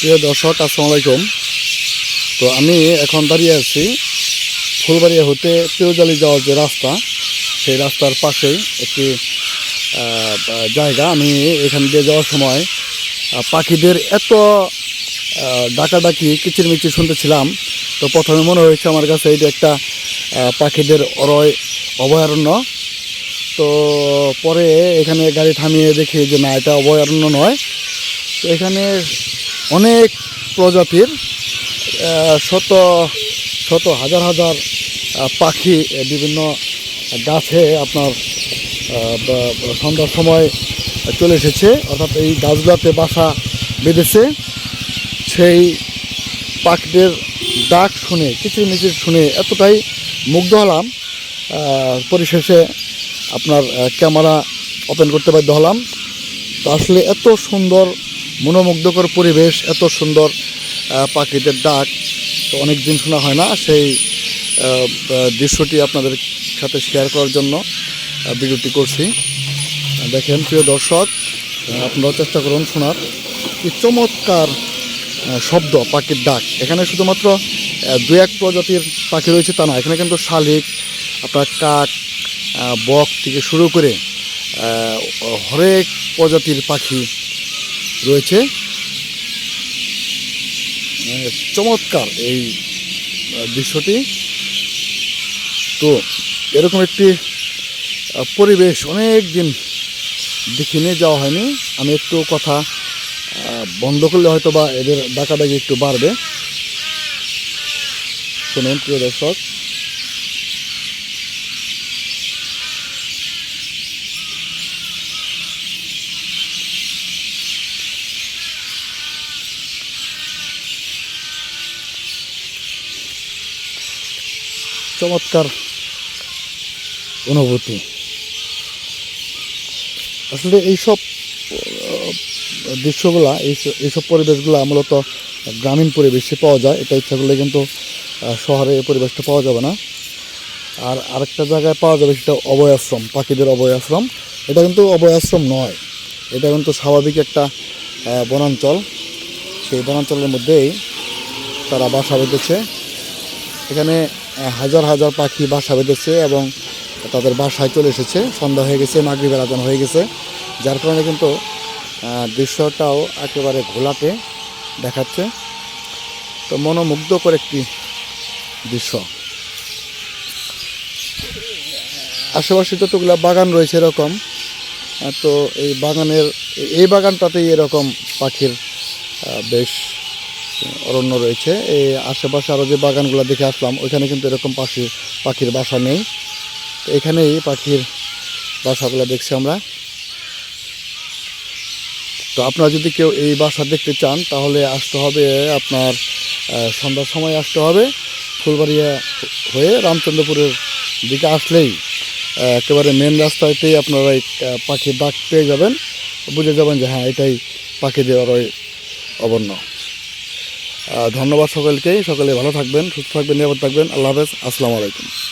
প্রিয় দর্শক, আসসালামু আলাইকুম। তো আমি এখন দাঁড়িয়ে আছি ফুলবাড়িয়া হতে পেউজালি যাওয়ার যে রাস্তা, সেই রাস্তার পাশেই একটি জায়গা। আমি এখান দিয়ে যাওয়ার সময় পাখিদের এত ডাকাডাকি, কিচিরমিচির শুনতেছিলাম। তো প্রথমে মনে হয়েছে আমার কাছে এটা একটা পাখিদের অরয় অভয়ারণ্য। তো পরে এখানে গাড়ি থামিয়ে দেখি যে না, এটা অভয়ারণ্য নয়। তো এখানে অনেক প্রজাতির শত শত হাজার হাজার পাখি বিভিন্ন গাছে আপনার সন্ধ্যার সময় চলে এসেছে। অর্থাৎ এই গাছগুলোতে বাসা বেঁধেছে। সেই পাখিদের ডাক শুনে কিছু কিচিরমিচির শুনে এতটাই মুগ্ধ হলাম পরিশেষে আপনার ক্যামেরা ওপেন করতে বাধ্য হলাম। তো আসলে এত সুন্দর মনোমুগ্ধকর পরিবেশ এত সুন্দর পাখিদের ডাক তো অনেক দিন শোনা হয় না। সেই দৃশ্যটি আপনাদের সাথে শেয়ার করার জন্য ভিডিওটি করছি। দেখেন প্রিয় দর্শক আহ, আপনারাও চেষ্টা করুন শোনার। কি চমৎকার শব্দ পাখির ডাক। এখানে শুধুমাত্র দু এক প্রজাতির পাখি রয়েছে তা না এখানে কিন্তু শালিক আপনার কাক বক থেকে শুরু করে হরেক প্রজাতির পাখি রয়েছে। চমৎকার এই দৃশ্যটি। তো এরকম একটি পরিবেশ অনেক দিন দেখিনি, যাওয়া হয়নি। আমি একটু কথা বন্ধ করলে হয়তো বা এদের ডাকাডাকি একটু বাড়বে। শুনুন, প্রিয় দর্শক। চমৎকার অনুভূতি। আসলে এইসব দৃশ্যগুলা এইস- এইসব পরিবেশগুলো মূলত গ্রামীণ পরিবেশে পাওয়া যায়। এটা ইচ্ছা করলে কিন্তু শহরে এই পরিবেশটা পাওয়া যাবে না। আর আরেকটা জায়গায় পাওয়া যাবে সেটা অভয় আশ্রম, পাখিদের অভয় আশ্রম। এটা কিন্তু অভয় আশ্রম নয়। এটা কিন্তু স্বাভাবিক একটা বনাঞ্চল। সেই বনাঞ্চলের মধ্যেই তারা বাসা বেঁধেছে এখানে হাজার হাজার পাখি বাসা বেঁধেছে এবং তাদের বাসায় চলে এসেছে। সন্ধ্যা হয়ে গেছে, মাগরিবের আজান হয়ে গেছে। যার কারণে কিন্তু দৃশ্যটাও একেবারে ঘোলাটে দেখাচ্ছে। তো মনোমুগ্ধকর একটি দৃশ্য। আশেপাশে যতগুলো বাগান রয়েছে এরকম তো এই বাগানের, এই বাগানটাতেই এরকম পাখির বেশ অরণ্য রয়েছে। এই আশেপাশে আরও যে বাগানগুলো দেখে আসলাম, ওইখানে কিন্তু এরকম পাখি, পাখির বাসা নেই। তো এখানেই পাখির বাসাগুলো দেখছি আমরা। তো আপনারা যদি কেউ এই বাসা দেখতে চান, তাহলে আসতে হবে আপনার সন্ধ্যার সময় আসতে হবে। ফুলবাড়িয়া হয়ে রামচন্দ্রপুরের দিকে আসলেই একেবারে মেন রাস্তাতেই আপনারা এই পাখির ডাক পেয়ে যাবেন। বুঝে যাবেন যে হ্যাঁ এটাই পাখি দেওয়ার অবন্য ধন্যবাদ সকলকেই সকলে ভালো থাকবেন সুস্থ থাকবেন নিরাপদ থাকবেন। আল্লাহ হাফেজ। আসসালামু আলাইকুম।